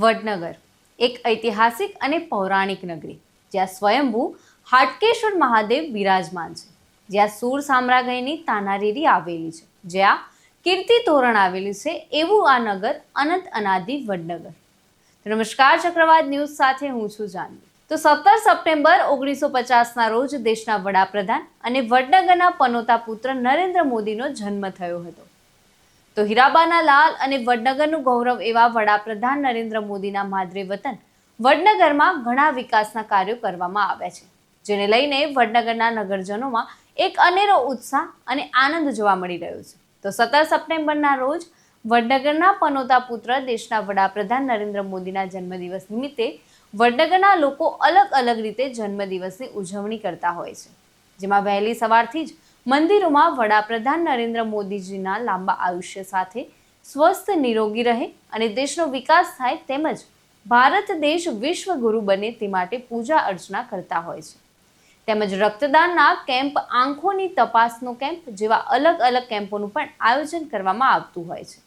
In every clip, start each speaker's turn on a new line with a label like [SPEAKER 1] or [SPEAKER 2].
[SPEAKER 1] વડનગર, એક ઐતિહાસિક અને પૌરાણિક નગરી, જ્યાં સ્વયંભૂ હાટકેશ્વર મહાદેવ બિરાજમાન છે, જ્યાં સૂર સામ્રાજ્યની તાનારીરી આવેલી છે, જ્યાં કીર્તિ તોરણ આવેલું છે એવું આ નગર અનંત અનાદિ વડનગર. નમસ્કાર ચક્રવાત ન્યૂઝ સાથે હું છું જાનવી. તો સત્તર સપ્ટેમ્બર ઓગણીસો પચાસના રોજ દેશના વડાપ્રધાન અને વડનગરના પનોતા પુત્ર નરેન્દ્ર મોદીનો જન્મ થયો હતો. તો હીરાબાના લાલ અને વડનગરનું ગૌરવ એવા વડાપ્રધાન નરેન્દ્ર મોદીના માદરે વતન વડનગરમાં ઘણા વિકાસના કાર્યો કરવામાં આવ્યા છે, જેને લઈને વડનગરના નગરજનોમાં એક અનેરો ઉત્સાહ અને આનંદ જોવા મળી રહ્યો છે. તો સત્તર સપ્ટેમ્બરના રોજ વડનગરના પનોતા પુત્ર દેશના વડાપ્રધાન નરેન્દ્ર મોદીના જન્મદિવસ નિમિત્તે વડનગરના લોકો અલગ અલગ રીતે જન્મદિવસની ઉજવણી કરતા હોય છે, જેમાં વહેલી સવારથી જ મંદિરોમાં વડાપ્રધાન નરેન્દ્ર મોદીજીના લાંબા આયુષ્ય સાથે સ્વસ્થ, નિરોગી રહે અને દેશનો વિકાસ થાય તેમજ ભારત દેશ વિશ્વ ગુરુ બને તે માટે પૂજા અર્ચના કરતા હોય છે. તેમજ રક્તદાનના કેમ્પ આંખોની તપાસનો કેમ્પ જેવા અલગ અલગ કેમ્પોનું પણ આયોજન કરવામાં આવતું હોય છે.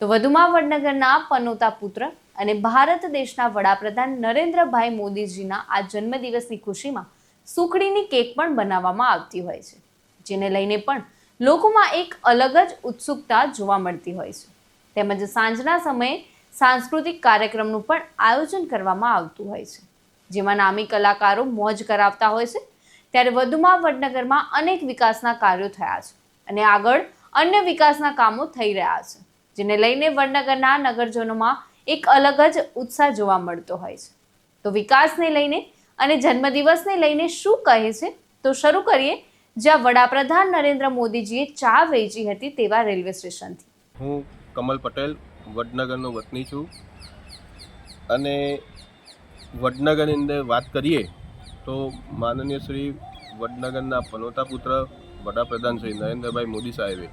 [SPEAKER 1] તો વધુમાં વડનગરના પનોતા પુત્ર અને ભારત દેશના વડાપ્રધાન નરેન્દ્રભાઈ મોદીજીના આ જન્મદિવસની ખુશીમાં સુખડીની કેક પણ બનાવવામાં આવતી હોય છે. જેને લઈને પણ લોકોમાં એક અલગ જ ઉત્સુકતા જોવા મળતી હોય છે. તેમજ સાંજના સમયે સાંસ્કૃતિક કાર્યક્રમનું પણ આયોજન કરવામાં આવતું હોય છે. જેમાં નામી કલાકારો મોજ કરાવતા હોય છે. ત્યારે વધુમાં વડનગરમાં અનેક વિકાસના કાર્યો થયા છે અને આગળ અન્ય વિકાસના કામો થઈ રહ્યા છે. જેને લઈને વડનગરના નગરજનોમાં એક અલગ જ ઉત્સાહ જોવા મળતો હોય છે. તો વિકાસને લઈને અને જન્મદિવસને લઈને શું કહે છે? તો શરૂ કરીએ જ્યાં વડાપ્રધાન નરેન્દ્ર મોદીજીએ ચા વેચી હતી તેવા રેલવે સ્ટેશનથી.
[SPEAKER 2] હું કમલ પટેલ, વડનગરનો વતની છું. અને વડનગરની અંદર વાત કરીએ તો માનનીય શ્રી વડનગરના પનોતા પુત્ર, વડાપ્રધાન શ્રી નરેન્દ્રભાઈ મોદી સાહેબે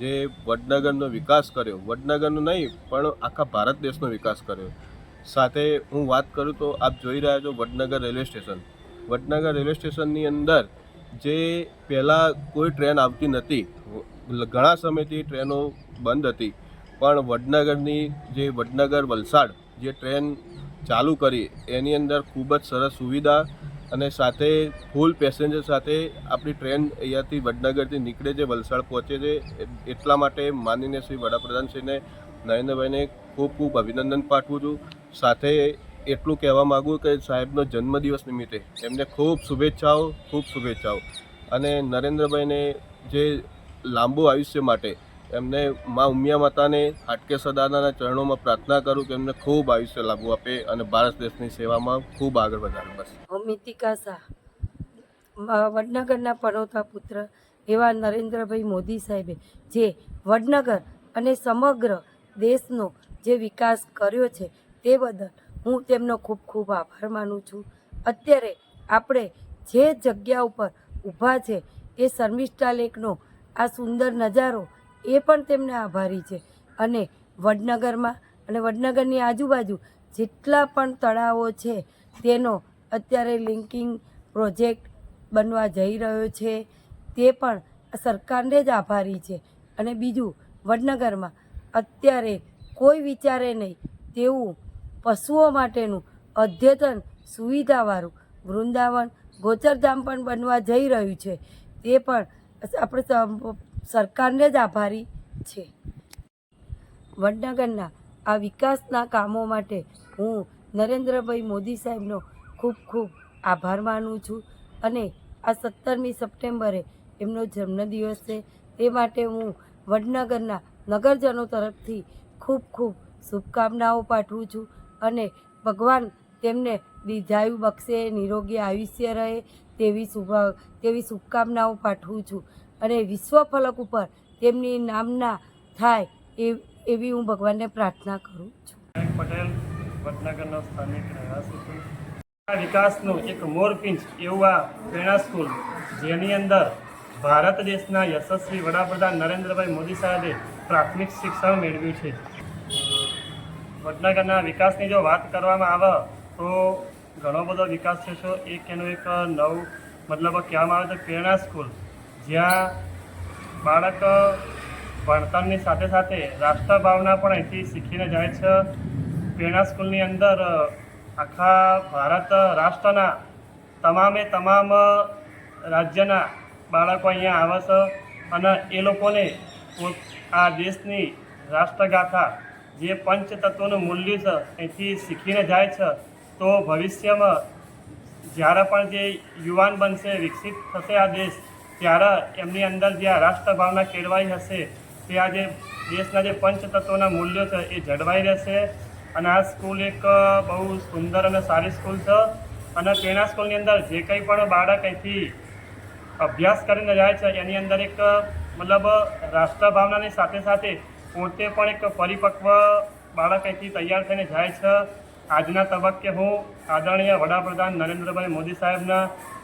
[SPEAKER 2] જે વડનગરનો વિકાસ કર્યો, વડનગરનો નહીં, પણ આખા ભારત દેશનો વિકાસ કર્યો. સાથે હું વાત કરું તો આપ જોઈ રહ્યા છો Vadnagar railway station. Vadnagar railway સ્ટેશનની અંદર જે પહેલાં કોઈ ટ્રેન આવતી નથી ઘણા સમયથી ટ્રેનો બંધ હતી. પણ વડનગરની જે વડનગર વલસાડ જે ટ્રેન ચાલુ કરી, એની અંદર ખૂબ જ સરસ સુવિધા અને સાથે ફૂલ પેસેન્જર સાથે આપણી ટ્રેન અહીંયાથી વડનગરથી નીકળે છે, વલસાડ પહોંચે છે. એટલા માટે માનીને શ્રી વડાપ્રધાનશ્રીને, નરેન્દ્રભાઈને ખૂબ ખૂબ અભિનંદન પાઠવું છું. સાથે એટલું કહેવા માગું કે સાહેબનો જન્મદિવસ નિમિત્તે એમને ખૂબ શુભેચ્છાઓ ખૂબ શુભેચ્છાઓ. અને નરેન્દ્રભાઈને જે લાંબુ આયુષ્ય માટે એમને મા ઉમિયા માતાને હાટકેશ્વર દાદાના ચરણોમાં પ્રાર્થના કરું કે એમને ખૂબ આયુષ્ય લાભો આપે અને ભારત દેશની સેવામાં ખૂબ આગળ વધારે. બસ.
[SPEAKER 3] અમિતિકા મિતિકા શાહ વડનગરના પરોતા પુત્ર એવા નરેન્દ્રભાઈ મોદી સાહેબે, જે વડનગર અને સમગ્ર દેશનો જે વિકાસ કર્યો છે તે બદલ હું તેમનો ખૂબ ખૂબ આભાર માનું છું. અત્યારે આપણે જે જગ્યા ઉપર ઊભા છે, એ શર્મિષ્ઠા લેકનો આ સુંદર નજારો, એ પણ તેમને આભારી છે. અને વડનગરમાં, અને વડનગરની આજુબાજુ જેટલા પણ તળાવો છે, તેનો અત્યારે લિંકિંગ પ્રોજેક્ટ બનવા જઈ રહ્યો છે. તે પણ સરકારને જ આભારી છે. અને બીજું, વડનગરમાં અત્યારે કોઈ વિચારે નહીં, તેવું પશુઓ માટેનું અદ્યતન સુવિધાવાળું વૃંદાવન ગોચરધામ પણ બનવા જઈ રહ્યું છે. તે પણ આપણે સરકારને જ આભારી છે. વડનગરના આ વિકાસના કામો માટે હું નરેન્દ્રભાઈ મોદી સાહેબનો ખૂબ ખૂબ આભાર માનું છું અને આ સત્તરમી સપ્ટેમ્બરે એમનો જન્મદિવસ છે. તે માટે હું વડનગરના નગરજનો તરફથી ખૂબ ખૂબ શુભકામનાઓ પાઠવું છું. અને ભગવાન તેમને દીર્ઘાયુ બક્ષે નિરોગી આયુષ્ય રહે તેવી શુભ, તેવી શુભકામનાઓ પાઠવું છું. અને વિશ્વ ફલક ઉપર તેમની નામના થાય એ, એવી હું ભગવાનને પ્રાર્થના કરું છું.
[SPEAKER 4] પટેલ, વડનગરનો સ્થાનિક રહેવાસી છું. વિકાસનું એક મોરપિંચ એવું આ પ્રેરણા સ્કૂલ, જેની અંદર ભારત દેશના યશસ્વી વડાપ્રધાન નરેન્દ્રભાઈ મોદી સાહેબે પ્રાથમિક શિક્ષણ મેળવ્યું છે. વડનગરના વિકાસની જો વાત કરવામાં આવે, તો ઘણો બધો વિકાસ થયો છે. એક એનું એક નવું, મતલબ કહેવામાં આવે તો પ્રેરણા સ્કૂલ, જ્યાં બાળક ભણતરની સાથે સાથે રાષ્ટ્રભાવના પણ અહીંથી શીખીને જાય છે. પ્રેરણા સ્કૂલની અંદર આખા ભારત રાષ્ટ્રના તમામે તમામ રાજ્યના બાળકો અહીંયા આવે છે. અને એ લોકોને આ દેશની રાષ્ટ્રગાથા જે પંચતત્વનું મૂલ્ય છે એથી શીખીને જાય છે, તો ભવિષ્યમાં જ્યારે પણ જે યુવાન બનશે, વિકસિત થશે આ દેશ, ત્યારે એમની અંદર જે આ રાષ્ટ્રભાવના કેળવાઈ હશે, તે આ જે દેશના જે પંચતત્વના મૂલ્યો છે, એ જળવાઈ રહેશે. અને આ સ્કૂલ એક બહુ સુંદર અને સારી સ્કૂલ છે. અને તેના સ્કૂલની અંદર જે કંઈ પણ બાળક અહીંથી અભ્યાસ કરીને જાય છે, એની અંદર એક મતલબ રાષ્ટ્રભાવનાની સાથે સાથે પોતે પણ એક પરિપક્વ બાળક અહીંથી તૈયાર થઈને જાય છે. આજના તબક્કે હું આદરણીય વડાપ્રધાન નરેન્દ્રભાઈ મોદી સાહેબના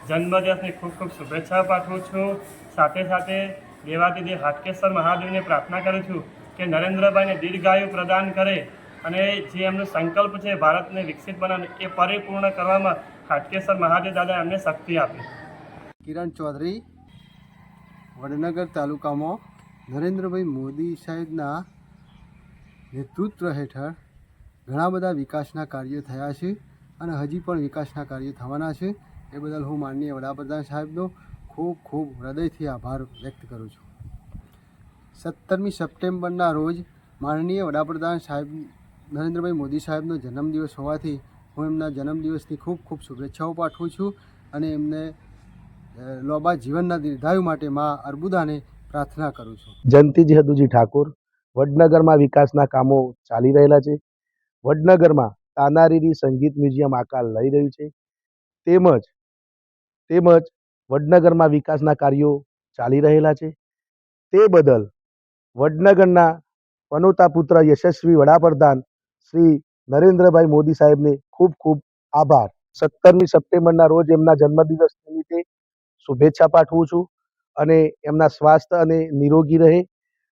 [SPEAKER 4] જન્મદિવસની ખૂબ ખૂબ શુભેચ્છા પાઠવું છું. સાથે સાથે દેવાદિદેવ હાટકેશ્વર મહાદેવને પ્રાર્થના કરું છું કે નરેન્દ્રભાઈને દીર્ઘાયુ પ્રદાન કરે અને જે એમનો સંકલ્પ છે ભારતને વિકસિત બનાવે એ પરિપૂર્ણ કરવામાં હાટકેશ્વર મહાદેવ દાદા એમને શક્તિ આપી.
[SPEAKER 5] કિરણ ચૌધરી, વડનગર તાલુકામાં નરેન્દ્રભાઈ મોદી સાહેબના નેતૃત્વ હેઠળ ઘણા બધા વિકાસના કાર્યો થયા છે અને હજી પણ વિકાસના કાર્યો થવાના છે. એ બદલ હું માનનીય વડાપ્રધાન સાહેબનો ખૂબ ખૂબ હૃદયથી આભાર વ્યક્ત કરું છું. સત્તરમી સપ્ટેમ્બરના રોજ માનનીય વડાપ્રધાન સાહેબ નરેન્દ્રભાઈ મોદી સાહેબનો જન્મદિવસ હોવાથી હું એમના જન્મદિવસની ખૂબ ખૂબ શુભેચ્છાઓ પાઠવું છું અને એમને લોબા જીવનના દીર્ઘાયુ માટે મા અર્બુદાને પ્રાર્થના કરું છું.
[SPEAKER 6] જયંતિજી હદુજી ઠાકોર, વડનગરમાં વિકાસના કામો ચાલી રહેલા છે. વડનગરમાં તાનારીરી સંગીત મ્યુઝિયમ આકાર લઈ રહ્યું છે. તેમજ તેમજ વડનગરમાં વિકાસના કાર્યો ચાલી રહેલા છે. તે બદલ વડનગરના પનોતા પુત્ર યશસ્વી વડાપ્રધાન શ્રી નરેન્દ્રભાઈ મોદી સાહેબને ખૂબ ખૂબ આભાર. સત્તરમી સપ્ટેમ્બરના રોજ એમના જન્મદિવસ નિમિત્તે શુભેચ્છા પાઠવું છું. અને એમના સ્વાસ્થ્ય અને નિરોગી રહે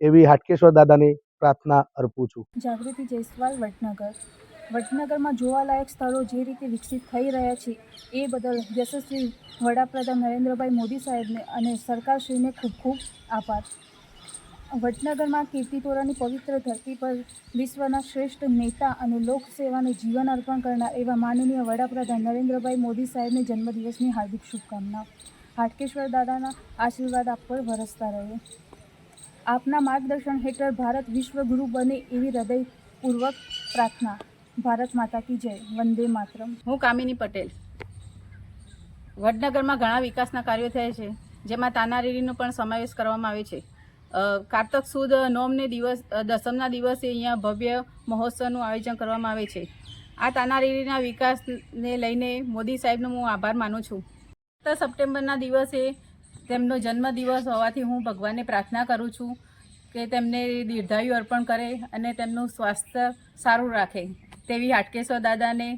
[SPEAKER 6] એવી હાટકેશ્વર દાદાને પ્રાર્થના અર્પું છું.
[SPEAKER 7] જાગૃતિ જયસ્વાલ, વડનગર. વડનગરમાં જોવાલાયક સ્થળો જે રીતે વિકસિત થઈ રહ્યા છે, એ બદલ યશસ્વી વડાપ્રધાન નરેન્દ્રભાઈ મોદી સાહેબને અને સરકારશ્રીને ખૂબ ખૂબ આભાર. વડનગરમાં કીર્તિતોરાની પવિત્ર ધરતી પર વિશ્વના શ્રેષ્ઠ નેતા અને લોકસેવાને જીવન અર્પણ કરનાર એવા માનનીય વડાપ્રધાન નરેન્દ્રભાઈ મોદી સાહેબને જન્મદિવસની હાર્દિક શુભકામના. હાટકેશ્વર દાદાના આશીર્વાદ આપ પર વરસતા રહે આપના માર્ગદર્શન હેઠળ ભારત વિશ્વગુરુ બને એવી હૃદયપૂર્વક પ્રાર્થના. ભારત માતા કી જય. વંદે માતરમ.
[SPEAKER 8] હું કામિની પટેલ. વડનગરમાં ઘણા વિકાસના કાર્યો થયા છે, જેમાં તાનારીરીનો પણ સમાવેશ કરવામાં આવે છે. કારતક સુદ નોમને દિવસ દસમના દિવસે અહીંયા ભવ્ય મહોત્સવનું આયોજન કરવામાં આવે છે. આ તાનારીરીના વિકાસને લઈને મોદી સાહેબનો હું આભાર માનું છું. સત્તર સપ્ટેમ્બરના દિવસે તેમનો જન્મદિવસ હોવાથી હું ભગવાનને પ્રાર્થના કરું છું કે તેમને દીર્ઘાયુ અર્પણ કરે અને તેમનું સ્વાસ્થ્ય સારું રાખે તેવી હાટકેશ્વર દાદાને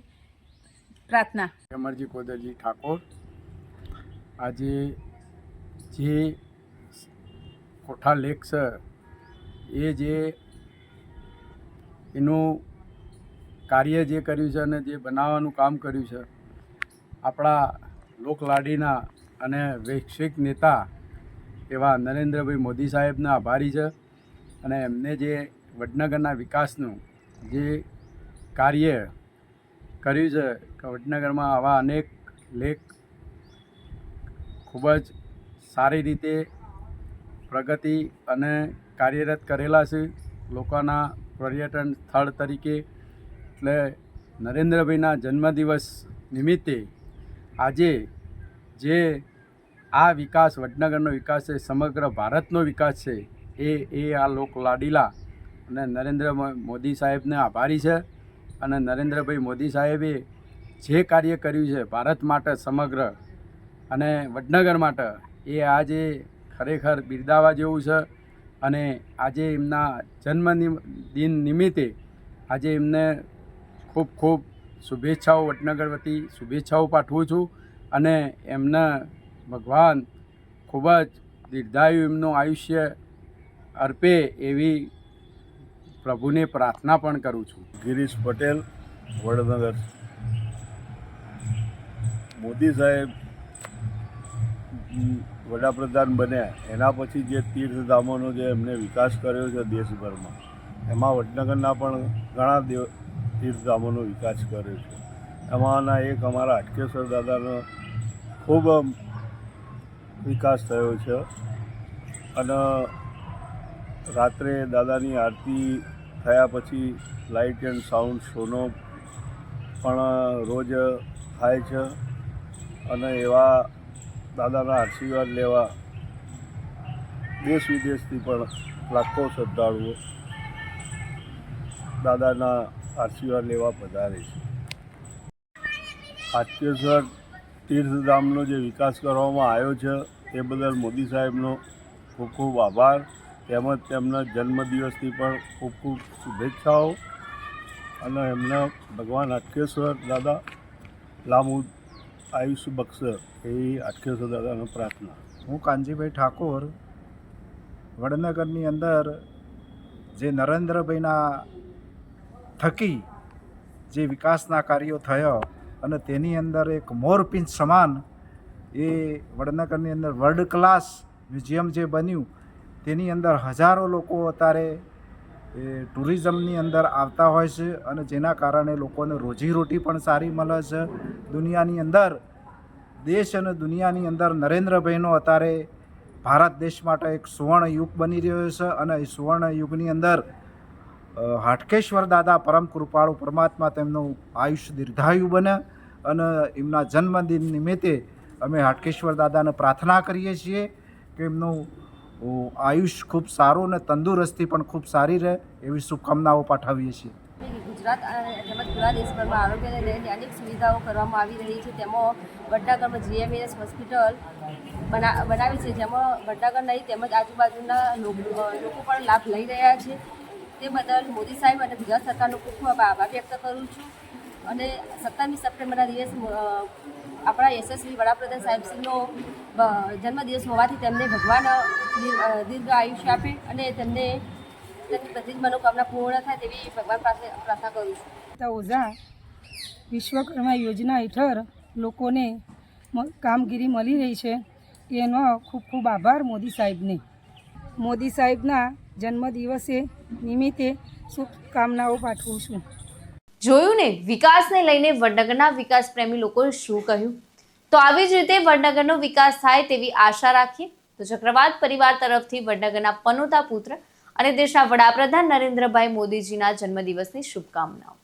[SPEAKER 8] પ્રાર્થના.
[SPEAKER 9] અમરજી કોદરજી ઠાકોર, આજે જે કોઠા લેક છે, એ જે એનું કાર્ય જે કર્યું છે અને જે બનાવવાનું કામ કર્યું છે, આપણા લોકલાડીના અને વૈશ્વિક નેતા એવા નરેન્દ્રભાઈ મોદી સાહેબના આભારી છે અને એમને જે વડનગરના વિકાસનું જે કાર્ય કર્યું છે, કે વડનગરમાં આવા અનેક લેખ ખૂબ જ સારી રીતે પ્રગતિ અને કાર્યરત કરેલા છે. લોકોના પર્યટન સ્થળ તરીકે એટલે નરેન્દ્રભાઈના જન્મદિવસ નિમિત્તે આજે જે આ વિકાસ, વડનગરનો વિકાસ છે, સમગ્ર ભારતનો વિકાસ છે, એ એ આ લોક લાડીલા અને નરેન્દ્ર મોદી સાહેબને આભારી છે અને નરેન્દ્રભાઈ મોદી સાહેબે જે કાર્ય કર્યું છે ભારત માટે સમગ્ર અને વડનગર માટે, એ આજે ખરેખર બિરદાવા જેવું છે અને આજે એમના જન્મ દિન નિમિત્તે આજે એમને ખૂબ ખૂબ શુભેચ્છાઓ વટનગર વતી શુભેચ્છાઓ પાઠવું છું અને એમના ભગવાન ખૂબ જ દીર્ઘાયુ એમનું આયુષ્ય અર્પે એવી પ્રભુને પ્રાર્થના પણ કરું છું.
[SPEAKER 10] ગિરીશ પટેલ, વડનગર. મોદી સાહેબ વડાપ્રધાન બન્યા. એના પછી જે તીર્થધામોનો જે એમને વિકાસ કર્યો છે દેશભરમાં, એમાં વડનગરના પણ ઘણા દેવ તીર્થધામોનો વિકાસ કર્યો છે. એમાંના એક અમારા હાટકેશ્વર દાદાનો ખૂબ વિકાસ થયો છે. અને રાત્રે દાદાની આરતી થયા પછી લાઇટ એન્ડ સાઉન્ડ શોનો પણ રોજ થાય છે. અને એવા દાદાના આશીર્વાદ લેવા દેશ વિદેશથી પણ લાખો શ્રદ્ધાળુઓ દાદાના આશીર્વાદ લેવા પધારે છે. હાટકેશ્વર તીર્થધામનો જે વિકાસ કરવામાં આવ્યો છે, એ બદલ મોદી સાહેબનો ખૂબ ખૂબ આભાર. તેમજ તેમના જન્મદિવસની પણ ખૂબ ખૂબ શુભેચ્છાઓ. અને એમને ભગવાન હાટકેશ્વર દાદા લાંબુ આયુષ્ય બક્ષર એવી હાટકેશ્વર દાદાનો પ્રાર્થના.
[SPEAKER 11] હું કાનજીભાઈ ઠાકોર, વડનગરની અંદર જે નરેન્દ્રભાઈના થકી જે વિકાસના કાર્યો થયા અને તેની અંદર એક મોરપિંચ સમાન એ વડનગરની અંદર વર્લ્ડ ક્લાસ મ્યુઝિયમ જે બન્યું, તેની અંદર હજારો લોકો અત્યારે એ ટુરિઝમની અંદર આવતા હોય છે અને જેના કારણે લોકોને રોજીરોટી પણ સારી મળે છે. દુનિયાની અંદર, દેશ અને દુનિયાની અંદર નરેન્દ્રભાઈનો અત્યારે ભારત દેશ માટે એક સુવર્ણ યુગ બની રહ્યો છે અને એ સુવર્ણ યુગની અંદર હાટકેશ્વર દાદા પરમ કૃપાળુ પરમાત્મા તેમનું આયુષ્ય દીર્ઘાયુ બને અને એમના જન્મદિન નિમિત્તે અમે હાટકેશ્વર દાદાને પ્રાર્થના કરીએ છીએ કે એમનું આયુષ્ય ખૂબ સારું અને તંદુરસ્તી પણ ખૂબ સારી રહે એવી શુભકામનાઓ પાઠવીએ છીએ.
[SPEAKER 12] ગુજરાત તેમજ પૂરા દેશભરમાં આરોગ્યને લઈને અનેક સુવિધાઓ કરવામાં આવી રહી છે. તેમાં વડનગરમાં જીએમએસ હોસ્પિટલ બના, બનાવી છે. જેમાં વડનગર નહીં, તેમજ આજુબાજુના લોકો પણ લાભ લઈ રહ્યા છે. તે બદલ મોદી સાહેબ અને ગુજરાત સરકારનો ખૂબ ખૂબ આભાર વ્યક્ત કરું છું. અને સત્તાવીસ સપ્ટેમ્બરના દિવસ આપણા યશસ્વી વડાપ્રધાન સાહેબસિંહનો જન્મદિવસ હોવાથી તેમને ભગવાન દીર્ઘ આયુષ્ય આપે અને તેમને તેમની બધી જ મનોકામના પૂર્ણ થાય તેવી ભગવાન પાસે પ્રાર્થના કરું છું.
[SPEAKER 3] ઓઝા, વિશ્વકર્મા યોજના હેઠળ લોકોને કામગીરી મળી રહી છે. એનો ખૂબ ખૂબ આભાર મોદી સાહેબને. મોદી સાહેબના જન્મદિવસે નિમિત્તે શુભકામનાઓ પાઠવું છું.
[SPEAKER 1] જોયું ને, વિકાસને લઈને વડનગરના વિકાસ પ્રેમી લોકોએ શું કહ્યું? તો આવી જ રીતે વડનગરનો વિકાસ થાય તેવી આશા રાખીએ. તો ચક્રવાત પરિવાર તરફથી વડનગરના પનોતા પુત્ર અને દેશના વડાપ્રધાન નરેન્દ્રભાઈ મોદીજીના જન્મદિવસની શુભકામનાઓ.